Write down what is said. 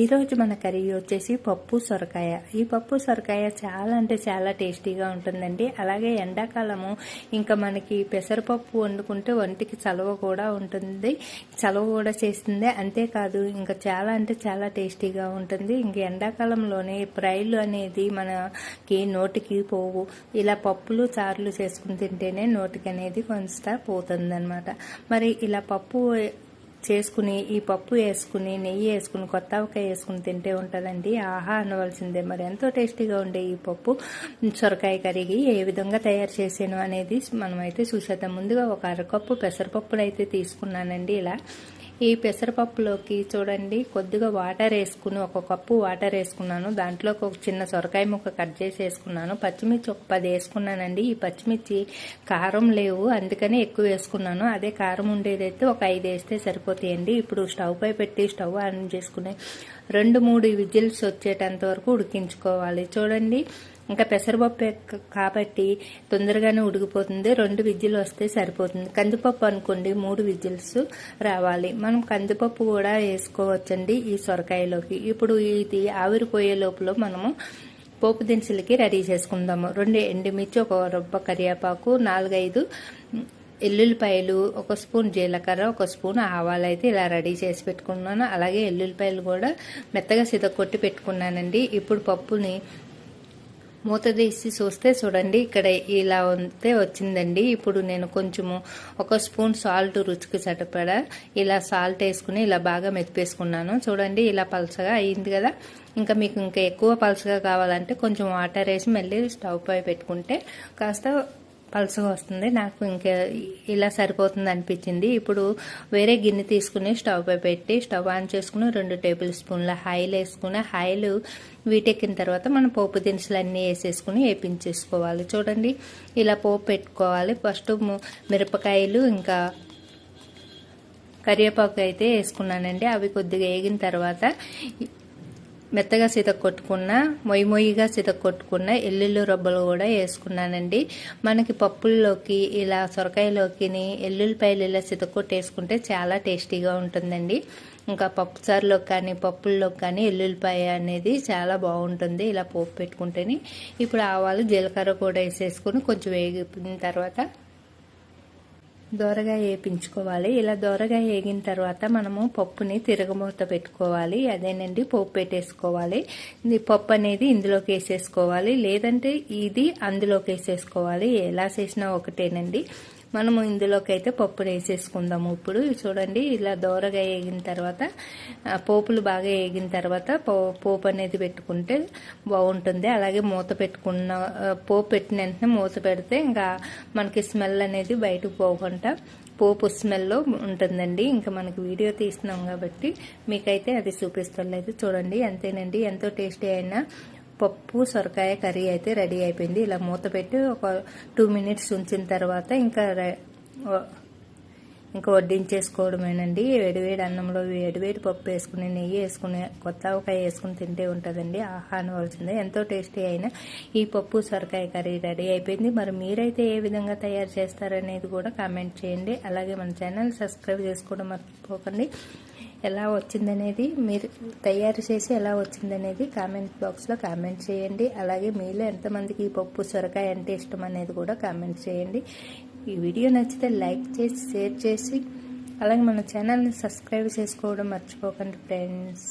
ఈరోజు మన కర్రీ వచ్చేసి పప్పు సొరకాయ. ఈ పప్పు సొరకాయ చాలా అంటే చాలా టేస్టీగా ఉంటుందండి. అలాగే ఎండాకాలము ఇంకా మనకి పెసరపప్పు వండుకుంటే ఒంటికి చలవ కూడా ఉంటుంది. చలవ కూడా చేస్తుంది. అంతేకాదు ఇంకా చాలా అంటే చాలా టేస్టీగా ఉంటుంది. ఇంక ఎండాకాలంలోనే ఫ్రైలు అనేది మనకి నోటికి పోవు. ఇలా పప్పులు చారులు చేసుకుని తింటేనే నోటికి అనేది కొంత పోతుంది మరి ఇలా పప్పు చేసుకుని ఈ పప్పు వేసుకుని నెయ్యి వేసుకుని కొత్త ఆవకాయ వేసుకుని తింటే ఉంటుందండి. ఆహా అనవలసిందే. మరి ఎంతో టేస్టీగా ఉండే ఈ పప్పు సొరకాయ కరిగి ఏ విధంగా తయారు చేసాను అనేది మనమైతే చూసేద్దాం. ముందుగా ఒక అరకప్పు పెసరపప్పులు అయితే తీసుకున్నానండి ఇలా. ఈ పెసరపప్పులోకి చూడండి కొద్దిగా వాటర్ వేసుకుని ఒక కప్పు వాటర్ వేసుకున్నాను. దాంట్లో ఒక చిన్న సొరకాయ ముక్క కట్ చేసి వేసుకున్నాను. పచ్చిమిర్చి ఒక పది వేసుకున్నానండి. ఈ పచ్చిమిర్చి కారం లేవు అందుకనే ఎక్కువ వేసుకున్నాను. అదే కారం ఉండేదైతే ఒక ఐదు వేస్తే సరిపోతాయండి. ఇప్పుడు స్టవ్ పై పెట్టి స్టవ్ ఆన్ చేసుకునే రెండు మూడు విజిల్స్ వచ్చేటంత వరకు ఉడికించుకోవాలి. చూడండి ఇంకా పెసరపప్పు కాబట్టి తొందరగానే ఉడికిపోతుంది. రెండు విద్యలు వస్తే సరిపోతుంది. కందిపప్పు అనుకోండి మూడు విజిల్స్ రావాలి. మనం కందిపప్పు కూడా వేసుకోవచ్చండి ఈ సొరకాయలోకి. ఇప్పుడు ఇది ఆవిరిపోయే లోపల మనము పోపు దినుసులకి రెడీ చేసుకుందాము. రెండు ఎండుమిర్చి ఒక రొబ్బ కరివేపాకు నాలుగైదు ఎల్లుల్లిపాయలు ఒక స్పూన్ జీలకర్ర ఒక స్పూన్ ఆవాలు అయితే ఇలా రెడీ చేసి పెట్టుకున్నాను. అలాగే ఎల్లుల్లిపాయలు కూడా మెత్తగా సితకొట్టి పెట్టుకున్నానండి. ఇప్పుడు పప్పుని మూత తీసి చూస్తే చూడండి ఇక్కడ ఇలా ఉంటే వచ్చిందండి. ఇప్పుడు నేను కొంచెము ఒక స్పూన్ సాల్ట్ రుచికి సరిపడా ఇలా సాల్ట్ వేసుకుని ఇలా బాగా మెతిపేసుకున్నాను చూడండి ఇలా పలసగా అయింది కదా. ఇంకా మీకు ఇంకా ఎక్కువ పలసగా కావాలంటే కొంచెం వాటర్ వేసి మళ్ళీ స్టవ్ పై పెట్టుకుంటే కాస్త పలుసగా వస్తుంది. నాకు ఇంకా ఇలా సరిపోతుంది అనిపించింది. ఇప్పుడు వేరే గిన్నె తీసుకుని స్టవ్ పై పెట్టి స్టవ్ ఆన్ చేసుకుని రెండు టేబుల్ స్పూన్ల హాయిలు వేసుకుని హాయిలు వీటెక్కిన తర్వాత మనం పోపు దినుసులు అన్నీ వేసేసుకుని వేపించేసుకోవాలి. చూడండి ఇలా పోపు పెట్టుకోవాలి. ఫస్ట్ మిరపకాయలు ఇంకా కరివేపాకు అయితే వేసుకున్నానండి. అవి కొద్దిగా వేగిన తర్వాత మెత్తగా సీత కొట్టుకున్న మొయ్యి మొయ్యిగా సీత కొట్టుకున్న ఎల్లుల్లి రొబ్బలు కూడా వేసుకున్నానండి. మనకి పప్పుల్లోకి ఇలా సొరకాయలోకి ఎల్లుల్లిపాయలు ఇలా సీత కొట్టేసుకుంటే చాలా టేస్టీగా ఉంటుందండి. ఇంకా పప్పు చారులోకి కానీ పప్పుల్లోకి కానీ ఎల్లుల్లిపాయ అనేది చాలా బాగుంటుంది ఇలా పోపు పెట్టుకుంటేనే. ఇప్పుడు ఆవాలు జీలకర్ర కూడా వేసేసుకుని కొంచెం వేగిపోయిన తర్వాత దోరగా వేపించుకోవాలి ఇలా దోరగా వేగిన తర్వాత మనము పప్పుని తిరగమూత పెట్టుకోవాలి. అదేనండి పప్పు పెట్టేసుకోవాలి. పప్పు అనేది ఇందులోకి వేసేసుకోవాలి. లేదంటే ఇది అందులోకి వేసేసుకోవాలి. ఎలా చేసినా ఒకటేనండి. మనము ఇందులోకి అయితే పప్పును వేసేసుకుందాము. ఇప్పుడు చూడండి ఇలా దోరగా వేగిన తర్వాత పోపులు బాగా వేగిన తర్వాత పోపు అనేది పెట్టుకుంటే బాగుంటుంది. అలాగే మూత పెట్టుకున్న పోపు పెట్టిన వెంటనే మూత పెడితే ఇంకా మనకి స్మెల్ అనేది బయటకు పోకుండా పోపు స్మెల్లో ఉంటుందండి. ఇంకా మనకి వీడియో తీస్తున్నాం కాబట్టి మీకైతే అది చూపిస్తలేదు. చూడండి అంతేనండి ఎంతో టేస్టీ అయినా పప్పు సొరకాయ కర్రీ అయితే రెడీ అయిపోయింది. ఇలా మూత పెట్టి ఒక టూ మినిట్స్ ఉంచిన తర్వాత ఇంకా ఇంకా వడ్డించేసుకోవడమేనండి. వేడివేడి అన్నంలో వేడివేడి పప్పు వేసుకుని నెయ్యి వేసుకుని కొత్త ఆవకాయ వేసుకుని తింటే ఉంటుందండి. ఆహా అనవలసిందే ఎంతో టేస్టీ అయిన ఈ పప్పు సొరకాయ కర్రీ రెడీ అయిపోయింది. మరి మీరైతే ఏ విధంగా తయారు చేస్తారనేది కూడా కామెంట్ చేయండి. అలాగే మన ఛానల్ సబ్స్క్రైబ్ చేసుకోవడం మర్చిపోకండి. ఎలా వచ్చిందనేది మీరు తయారు చేసి ఎలా వచ్చిందనేది కామెంట్ బాక్స్లో కామెంట్ చేయండి. అలాగే మీలో ఎంతమందికి ఈ పప్పు సొరకాయ అంటే ఇష్టం అనేది కూడా కామెంట్ చేయండి. ఈ వీడియో నచ్చితే లైక్ చేసి షేర్ చేసి అలాగే మన ఛానల్ని సబ్స్క్రైబ్ చేసుకోవడం మర్చిపోకండి ఫ్రెండ్స్.